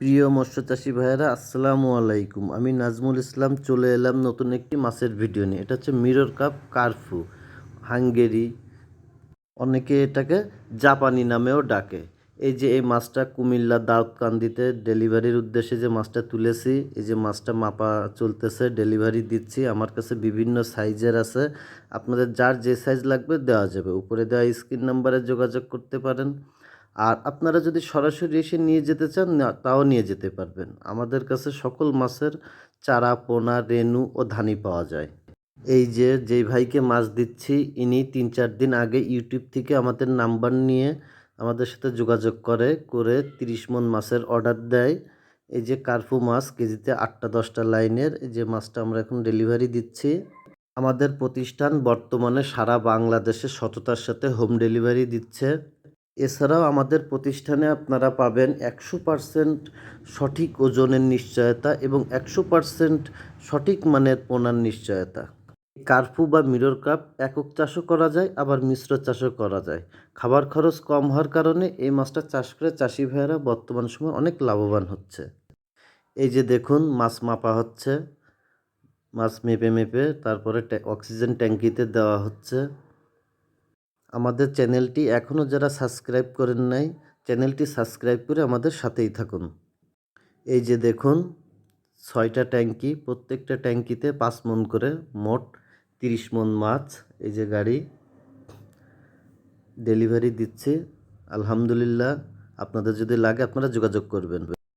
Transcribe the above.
প্রিয় মৎস্যচাষী ভাইয়েরা, আসসালামু আলাইকুম। আমি নাজমুল ইসলাম, চলে এলাম নতুন একটি মাছের ভিডিও নিয়ে। এটা হচ্ছে মিরর কাপ কারফু, হাঙ্গেরি, অনেকে এটাকে জাপানি নামেও ডাকে। এই যে এই মাছটা কুমিল্লা দাউদকান্দিতে ডেলিভারির উদ্দেশ্যে যে মাছটা তুলেছি, এই যে মাছটা মাপা চলতেছে, ডেলিভারি দিচ্ছি। আমার কাছে বিভিন্ন সাইজের আছে। আপনাদের যার যে সাইজ লাগবে দেওয়া যাবে। উপরে দেওয়া স্ক্রিন নাম্বারে যোগাযোগ করতে পারেন। আর আপনারা যদি সরাসরি এসে নিয়ে যেতে চান তাও নিয়ে যেতে পারবেন। আমাদের কাছে সকল মাছের চারা, পোনা, রেনু ও ধানি পাওয়া যায়। এই যে, যেই ভাইকে মাছ দিচ্ছি, ইনি তিন চার দিন আগে ইউটিউব থেকে আমাদের নাম্বার নিয়ে আমাদের সাথে যোগাযোগ করে করে তিরিশ মন মাছের অর্ডার দেয়। এই যে কার্ফু মাছ, কেজিতে আটটা, দশটা লাইনের, এই যে মাছটা আমরা এখন ডেলিভারি দিচ্ছি। আমাদের প্রতিষ্ঠান বর্তমানে সারা বাংলাদেশে সততার সাথে হোম ডেলিভারি দিচ্ছে। এছাড়াও আমাদের প্রতিষ্ঠানে আপনারা পাবেন একশো পারসেন্ট সঠিক ওজনের নিশ্চয়তা এবং একশো পারসেন্ট সঠিক মানের পোনার নিশ্চয়তা। কার্ফু বা মিরর কাপ একক চাষও করা যায়, আবার মিশ্র চাষও করা যায়। খাবার খরচ কম হওয়ার কারণে এই মাছটা চাষ করে চাষি ভাইয়েরা বর্তমান সময় অনেক লাভবান হচ্ছে। এই যে দেখুন, মাছ মাপা হচ্ছে, মাছ মেপে মেপে তারপরে অক্সিজেন ট্যাঙ্কিতে দেওয়া হচ্ছে। আমাদের চ্যানেলটি এখনও যারা সাবস্ক্রাইব করেন নাই, চ্যানেলটি সাবস্ক্রাইব করে আমাদের সাথেই থাকুন। এই যে দেখুন, ছয়টা ট্যাঙ্কি, প্রত্যেকটা ট্যাঙ্কিতে পাঁচ মন করে মোট তিরিশ মন মাছ, এই যে গাড়ি। ডেলিভারি দিচ্ছে। আলহামদুলিল্লাহ। আপনাদের যদি লাগে আপনারা যোগাযোগ করবেন।